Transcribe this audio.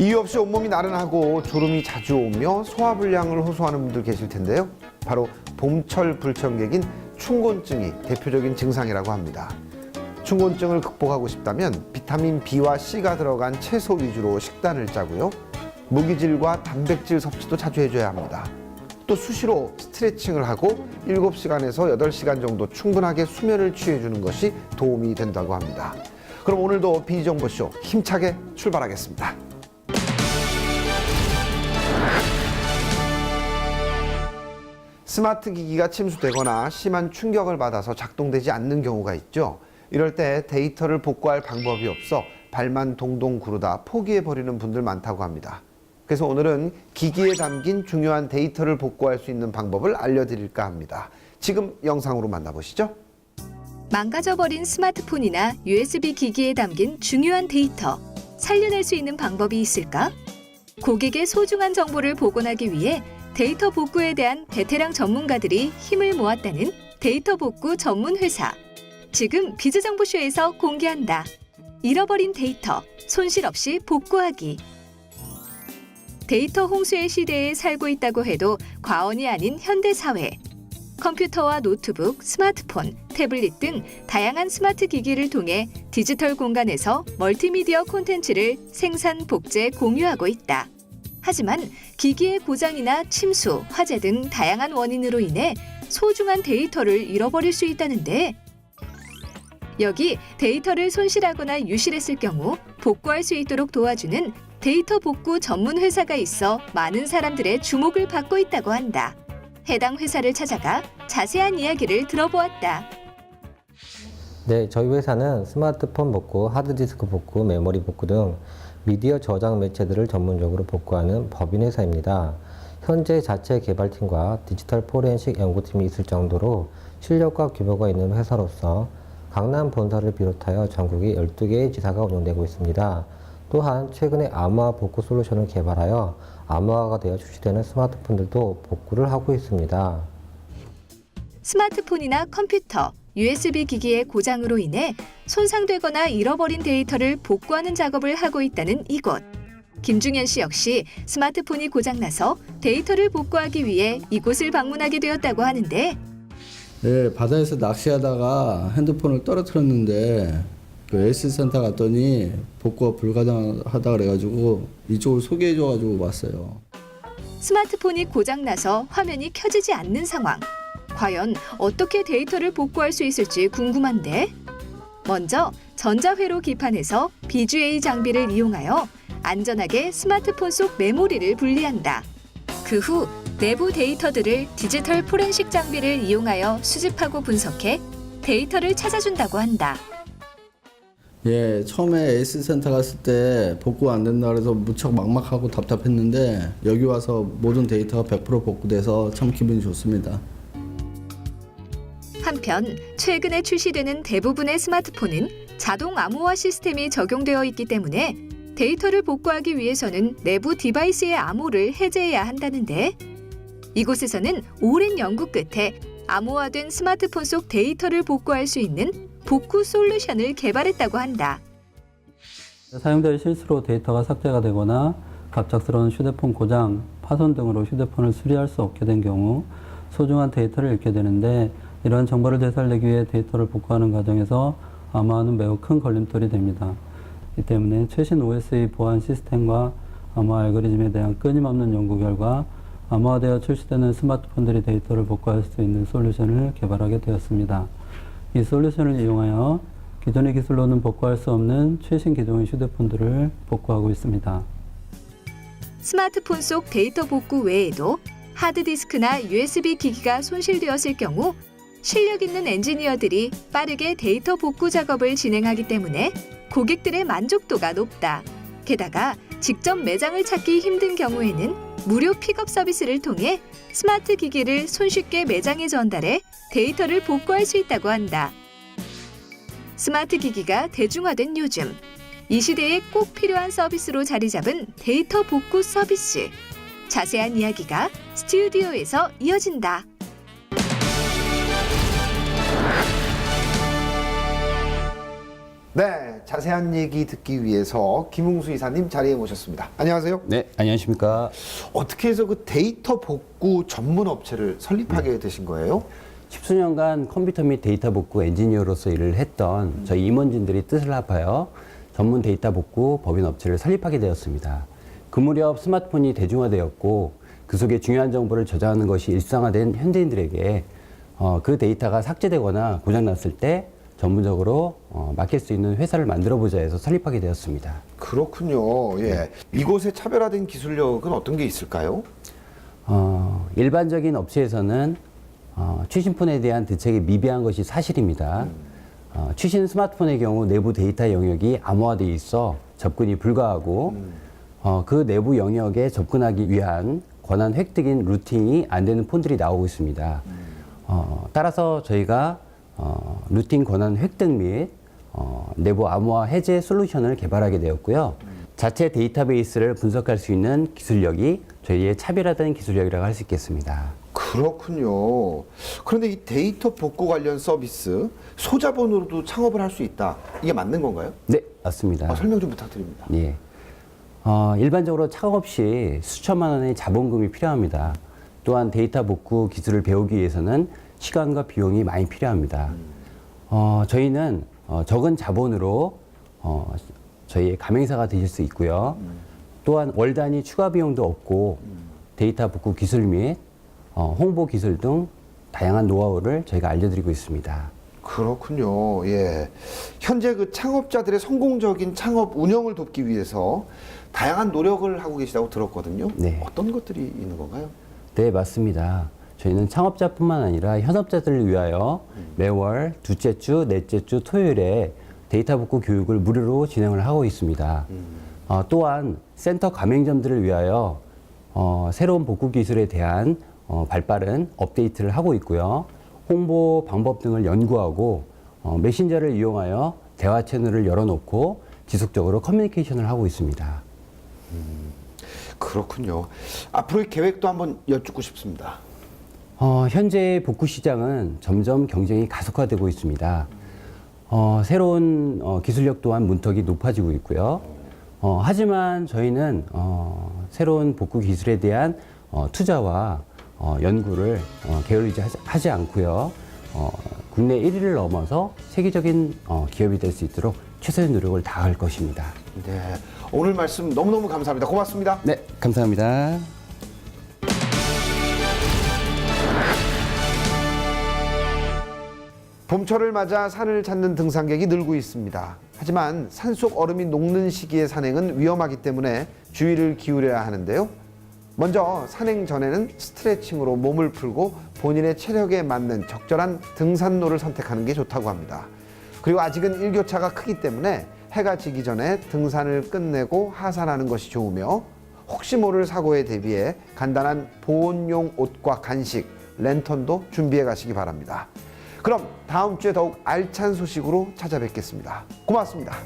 이유 없이 온몸이 나른하고 졸음이 자주 오며 소화불량을 호소하는 분들 계실 텐데요. 바로 봄철 불청객인 충곤증이 대표적인 증상이라고 합니다. 충곤증을 극복하고 싶다면 비타민 B와 C가 들어간 채소 위주로 식단을 짜고요. 무기질과 단백질 섭취도 자주 해줘야 합니다. 또 수시로 스트레칭을 하고 7시간에서 8시간 정도 충분하게 수면을 취해주는 것이 도움이 된다고 합니다. 그럼 오늘도 비정보쇼 힘차게 출발하겠습니다. 스마트 기기가 침수되거나 심한 충격을 받아서 작동되지 않는 경우가 있죠. 이럴 때 데이터를 복구할 방법이 없어 발만 동동 구르다 포기해버리는 분들 많다고 합니다. 그래서 오늘은 기기에 담긴 중요한 데이터를 복구할 수 있는 방법을 알려드릴까 합니다. 지금 영상으로 만나보시죠. 망가져버린 스마트폰이나 USB 기기에 담긴 중요한 데이터, 살려낼 수 있는 방법이 있을까? 고객의 소중한 정보를 복원하기 위해 데이터 복구에 대한 베테랑 전문가들이 힘을 모았다는 데이터 복구 전문 회사. 지금 비즈정보쇼에서 공개한다. 잃어버린 데이터, 손실 없이 복구하기. 데이터 홍수의 시대에 살고 있다고 해도 과언이 아닌 현대 사회. 컴퓨터와 노트북, 스마트폰, 태블릿 등 다양한 스마트 기기를 통해 디지털 공간에서 멀티미디어 콘텐츠를 생산, 복제, 공유하고 있다. 하지만 기기의 고장이나 침수, 화재 등 다양한 원인으로 인해 소중한 데이터를 잃어버릴 수 있다는데 여기 데이터를 손실하거나 유실했을 경우 복구할 수 있도록 도와주는 데이터 복구 전문 회사가 있어 많은 사람들의 주목을 받고 있다고 한다. 해당 회사를 찾아가 자세한 이야기를 들어보았다. 네, 저희 회사는 스마트폰 복구, 하드디스크 복구, 메모리 복구 등 미디어 저장 매체들을 전문적으로 복구하는 법인 회사입니다. 현재 자체 개발팀과 디지털 포렌식 연구팀이 있을 정도로 실력과 규모가 있는 회사로서 강남 본사를 비롯하여 전국에 12개의 지사가 운영되고 있습니다. 또한 최근에 암호화 복구 솔루션을 개발하여 암호화가 되어 출시되는 스마트폰들도 복구를 하고 있습니다. 스마트폰이나 컴퓨터, USB 기기의 고장으로 인해 손상되거나 잃어버린 데이터를 복구하는 작업을 하고 있다는 이곳. 김중현 씨 역시 스마트폰이 고장나서 데이터를 복구하기 위해 이곳을 방문하게 되었다고 하는데 네, 바다에서 낚시하다가 핸드폰을 떨어뜨렸는데 그 S센터 갔더니 복구가 불가능하다 그래가지고 이쪽을 소개해줘가지고 왔어요. 스마트폰이 고장나서 화면이 켜지지 않는 상황. 과연 어떻게 데이터를 복구할 수 있을지 궁금한데. 먼저 전자회로 기판에서 BGA 장비를 이용하여 안전하게 스마트폰 속 메모리를 분리한다. 그 후 내부 데이터들을 디지털 포렌식 장비를 이용하여 수집하고 분석해 데이터를 찾아준다고 한다. 예, 처음에 S센터 갔을 때 복구 안 된다 그래서 무척 막막하고 답답했는데 여기 와서 모든 데이터가 100% 복구돼서 참 기분이 좋습니다. 한편 최근에 출시되는 대부분의 스마트폰은 자동 암호화 시스템이 적용되어 있기 때문에 데이터를 복구하기 위해서는 내부 디바이스의 암호를 해제해야 한다는데 이곳에서는 오랜 연구 끝에 암호화된 스마트폰 속 데이터를 복구할 수 있는 복구 솔루션을 개발했다고 한다. 사용자의 실수로 데이터가 삭제가 되거나 갑작스러운 휴대폰 고장, 파손 등으로 휴대폰을 수리할 수 없게 된 경우 소중한 데이터를 잃게 되는데 이러한 정보를 되살리기 위해 데이터를 복구하는 과정에서 암호화는 매우 큰 걸림돌이 됩니다. 이 때문에 최신 OS의 보안 시스템과 암호화 알고리즘에 대한 끊임없는 연구 결과 암호화되어 출시되는 스마트폰들이 데이터를 복구할 수 있는 솔루션을 개발하게 되었습니다. 이 솔루션을 이용하여 기존의 기술로는 복구할 수 없는 최신 기종의 휴대폰들을 복구하고 있습니다. 스마트폰 속 데이터 복구 외에도 하드디스크나 USB 기기가 손실되었을 경우 실력 있는 엔지니어들이 빠르게 데이터 복구 작업을 진행하기 때문에 고객들의 만족도가 높다. 게다가 직접 매장을 찾기 힘든 경우에는 무료 픽업 서비스를 통해 스마트 기기를 손쉽게 매장에 전달해 데이터를 복구할 수 있다고 한다. 스마트 기기가 대중화된 요즘 이 시대에 꼭 필요한 서비스로 자리 잡은 데이터 복구 서비스. 자세한 이야기가 스튜디오에서 이어진다. 네, 자세한 얘기 듣기 위해서 김웅수 이사님 자리에 모셨습니다. 안녕하세요. 네, 안녕하십니까. 어떻게 해서 그 데이터 복구 전문 업체를 설립하게 되신 거예요? 십수년간 컴퓨터 및 데이터 복구 엔지니어로서 일을 했던 저희 임원진들이 뜻을 합하여 전문 데이터 복구 법인 업체를 설립하게 되었습니다. 그 무렵 스마트폰이 대중화되었고 그 속에 중요한 정보를 저장하는 것이 일상화된 현대인들에게 어, 그 데이터가 삭제되거나 고장났을 때 전문적으로 어, 맡길 수 있는 회사를 만들어 보자 해서 설립하게 되었습니다. 그렇군요. 예. 이곳의 차별화된 기술력은 어떤 게 있을까요? 어, 일반적인 업체에서는 어, 최신폰에 대한 대책이 미비한 것이 사실입니다. 어, 최신 스마트폰의 경우 내부 데이터 영역이 암호화되어 있어 접근이 불가하고 어, 그 내부 영역에 접근하기 위한 권한 획득인 루팅이 안 되는 폰들이 나오고 있습니다. 어, 따라서 저희가 어, 루팅 권한 획득 및 어, 내부 암호화 해제 솔루션을 개발하게 되었고요. 자체 데이터베이스를 분석할 수 있는 기술력이 저희의 차별화된 기술력이라고 할 수 있겠습니다. 그렇군요. 그런데 이 데이터 복구 관련 서비스 소자본으로도 창업을 할 수 있다. 이게 맞는 건가요? 네, 맞습니다. 아, 설명 좀 부탁드립니다. 예. 어, 일반적으로 창업 시 수천만 원의 자본금이 필요합니다. 또한 데이터 복구 기술을 배우기 위해서는 시간과 비용이 많이 필요합니다. 어, 저희는 어, 적은 자본으로 어, 저희의 가맹사가 되실 수 있고요. 또한 월 단위 추가 비용도 없고 데이터 복구 기술 및 어, 홍보 기술 등 다양한 노하우를 저희가 알려드리고 있습니다. 그렇군요. 예. 현재 그 창업자들의 성공적인 창업 운영을 돕기 위해서 다양한 노력을 하고 계시다고 들었거든요. 네. 어떤 것들이 있는 건가요? 네, 맞습니다. 저희는 창업자뿐만 아니라 현업자들을 위하여 매월 둘째 주, 넷째 주 토요일에 데이터 복구 교육을 무료로 진행을 하고 있습니다. 어, 또한 센터 가맹점들을 위하여 어, 새로운 복구 기술에 대한 어, 발빠른 업데이트를 하고 있고요. 홍보 방법 등을 연구하고 어, 메신저를 이용하여 대화 채널을 열어놓고 지속적으로 커뮤니케이션을 하고 있습니다. 그렇군요. 앞으로의 계획도 한번 여쭙고 싶습니다. 어, 현재 복구 시장은 점점 경쟁이 가속화되고 있습니다. 어, 새로운 어, 기술력 또한 문턱이 높아지고 있고요. 어, 하지만 저희는 어, 새로운 복구 기술에 대한 어, 투자와 어, 연구를 어, 게을리지 하지, 하지 않고요. 어, 국내 1위를 넘어서 세계적인 어, 기업이 될 수 있도록 최선의 노력을 다할 것입니다. 네. 오늘 말씀 너무너무 감사합니다. 고맙습니다. 네, 감사합니다. 봄철을 맞아 산을 찾는 등산객이 늘고 있습니다. 하지만 산속 얼음이 녹는 시기의 산행은 위험하기 때문에 주의를 기울여야 하는데요. 먼저 산행 전에는 스트레칭으로 몸을 풀고 본인의 체력에 맞는 적절한 등산로를 선택하는 게 좋다고 합니다. 그리고 아직은 일교차가 크기 때문에 해가 지기 전에 등산을 끝내고 하산하는 것이 좋으며 혹시 모를 사고에 대비해 간단한 보온용 옷과 간식, 랜턴도 준비해 가시기 바랍니다. 그럼 다음 주에 더욱 알찬 소식으로 찾아뵙겠습니다. 고맙습니다.